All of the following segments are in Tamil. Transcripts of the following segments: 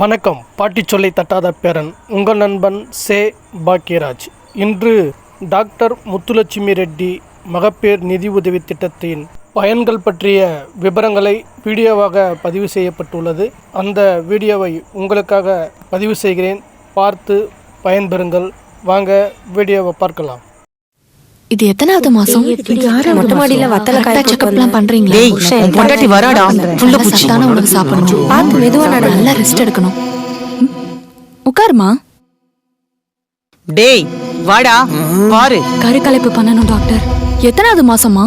வணக்கம். பாட்டி சொல்லை தட்டாத பேரன் உங்கள் நண்பன் சே. பாக்கியராஜ். இன்று டாக்டர் முத்துலட்சுமி ரெட்டி மகப்பேர் நிதி உதவி திட்டத்தின் பயன்கள் பற்றிய விவரங்களை வீடியோவாக பதிவு செய்யப்பட்டுள்ளது. அந்த வீடியோவை உங்களுக்காக பதிவு செய்கிறேன். பார்த்து பயன்பெறுங்கள். வாங்க வீடியோவை பார்க்கலாம். இது எத்தனாவது மாசம்? மொட்டை மாடியில வத்தல காய செக்அப்லாம் பண்றீங்களா? டேய் பொண்டாட்டி வராடா புள்ள நல்லா பூச்சி சத்தான உணவு சாப்பிடணும். பார்த்து மெதுவா நட. நல்லா ரெஸ்ட் எடுக்கணும். உட்காருமா? டேய் வாடா. பாரு. கருக்கலைப்பு பண்ணணும் டாக்டர். எத்தனாவது மாசமா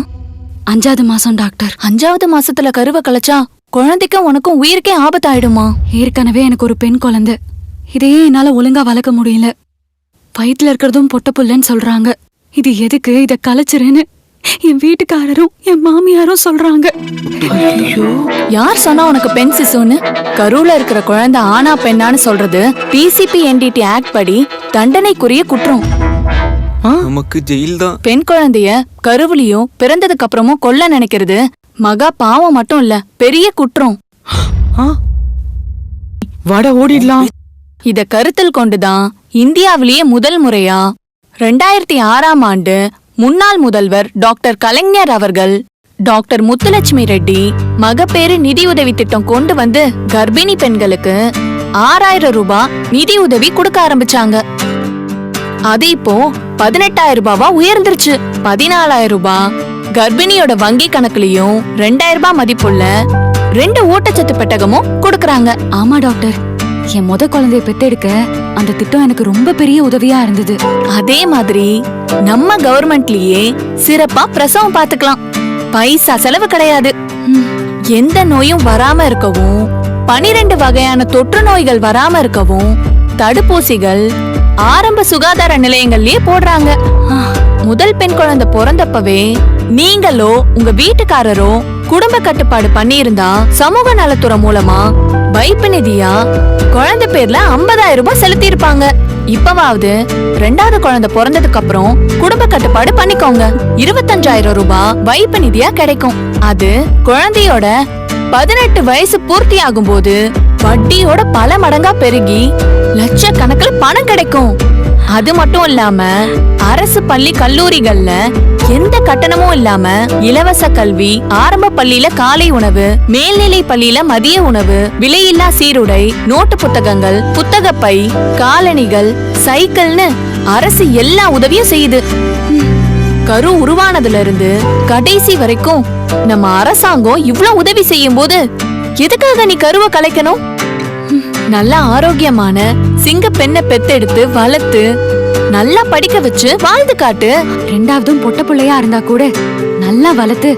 அஞ்சாவது மாசம் டாக்டர். அஞ்சாவது மாசத்துல கருவை கலைச்சா குழந்தைக்கும் உனக்கும் உயிருக்கே ஆபத்தாயிடுமா? ஏற்கனவே எனக்கு ஒரு பெண் குழந்தை. இதையே என்னால ஒழுங்கா வளர்க்க முடியல. வயித்துல இருக்கிறதும் பொட்ட புள்ளன்னு சொல்றாங்க. இது எதுக்கு இத கலைச்சிருன்னு என் வீட்டுக்காரரும் என் மாமியாரும் சொல்றாங்க. யார் சொன்னா உனக்கு பெண் சிசுன்னு? கருவுல இருக்கிற குழந்தை ஆனா பெண்ணான்னு சொல்றது. பிசிபி என்டிடி ஆக்ட் படி தண்டனைக்குரிய குற்றம். நமக்கு ஜெயில் தான் பெண் குழந்தைய கருவுலியும் பிறந்ததுக்கு அப்புறமும் கொல்ல நினைக்கிறது மகா பாவம் மட்டும் இல்ல பெரிய குற்றம். வாடா ஓடிடலாம். இத கருத்தில் கொண்டுதான் இந்தியாவிலேயே முதல் முறையா ரெண்டாயிரத்தி ஆறாம் ஆண்டு முன்னாள் முதல்வர் டாக்டர் கலைஞர் அவர்கள் டாக்டர் முத்துலட்சுமி ரெட்டி மகப்பேறு நிதியுதவி திட்டம் கொண்டு வந்து கர்ப்பிணி பெண்களுக்கு ஆறாயிரம் ரூபாய் நிதி உதவி கொடுக்க ஆரம்பிச்சாங்க. அது இப்போ பதினெட்டாயிரம் ரூபாவா உயர்ந்துருச்சு. பதினாலாயிரம் ரூபாய் கர்ப்பிணியோட வங்கி கணக்குலயும் ரெண்டாயிரம் ரூபாய் மதிப்புள்ள ரெண்டு ஊட்டச்சத்து பெட்டகமும் கொடுக்கறாங்க. ஆமா டாக்டர். என் முத குழந்தைய பெத்தெடுக்க அந்த திட்டம் எனக்கு ரொம்ப பெரிய உதவியா இருந்தது. அதே மாதிரி நம்ம கவர்மெண்ட்லயே சிறப்பா பிரசவம் பாத்துக்கலாம். பைசா செலவு கிடையாது. எந்த நோயும் வராம இருக்கவும் பனிரெண்டு வகையான தொற்று நோய்கள் வராம இருக்கவும் தடுப்பூசிகள் ஆரம்ப சுகாதார நிலையங்கள்லயே போடுறாங்க. முதல் பெண் குழந்தை பிறந்தப்பவே நீங்களோ உங்க வீட்டுக்காரரோ குடும்ப கட்டுப்பாடு பண்ணியிருந்தா சமூக நலத்துறை மூலமா வைப்பு நிதியா? குழந்தை பேர்ல 50000 ரூபாய் செலுத்தி இருப்பாங்க இப்பவாவது ரெண்டாவது குழந்தை பிறந்ததுக்கு அப்புறம் குடும்ப கட்டுப்பாடு பண்ணிக்கோங்க. இருபத்தஞ்சாயிரம் ரூபாய் வைப்பு நிதியா கிடைக்கும். அது குழந்தையோட பதினெட்டு வயசு பூர்த்தி ஆகும்போது வட்டியோட பல மடங்கா பெருகி லட்சக்கணக்கில் பணம் கிடைக்கும். அது மட்டும் இல்லாம அரசு பள்ளி கல்லூரிகள்ல எந்த கட்டணமும் இல்லாம இலவச கல்வி ஆரம்ப பள்ளியில காலை உணவு மேல்நிலை பள்ளியில மதிய உணவு விலையில்லா சீருடை நோட்டு புத்தகங்கள் புத்தகப்பை காலணிகள் சைக்கிள்னு அரசு எல்லா உதவியும் செய்யுது. கரு உருவானதுல இருந்து கடைசி வரைக்கும் நம்ம அரசாங்கம் இவ்வளவு உதவி செய்யும் போது எதுக்காக நீ கருவை கலைக்கணும்? நல்ல ஆரோக்கியமான சிங்க பெண்ணை பெத்தெடுத்து வளர்த்து நல்லா படிக்க வச்சு வாழ்ந்து காட்டு. ரெண்டாவதும் பொட்ட பிள்ளையா இருந்தா கூட நல்லா வளர்த்து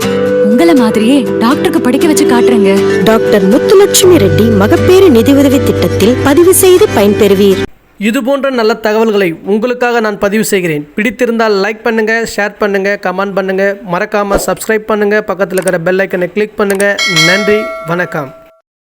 உங்கள மாதிரியே டாக்டருக்கு படிக்க வச்சு காட்டுறேங்க. டாக்டர் முத்துலட்சுமி ரெட்டி மகப்பேறு நிதியுதவி திட்டத்தில் பதிவு செய்து பயன்பெறுவீர். இது போன்ற நல்ல தகவல்களை உங்களுக்காக நான் பதிவு செய்கிறேன். பிடித்திருந்தால் லைக் பண்ணுங்க ஷேர் பண்ணுங்க கமெண்ட் பண்ணுங்க. மறக்காம சப்ஸ்கிரைப் பண்ணுங்க. பக்கத்தில் இருக்கிற பெல் ஐக்கனை கிளிக் பண்ணுங்க. நன்றி வணக்கம்.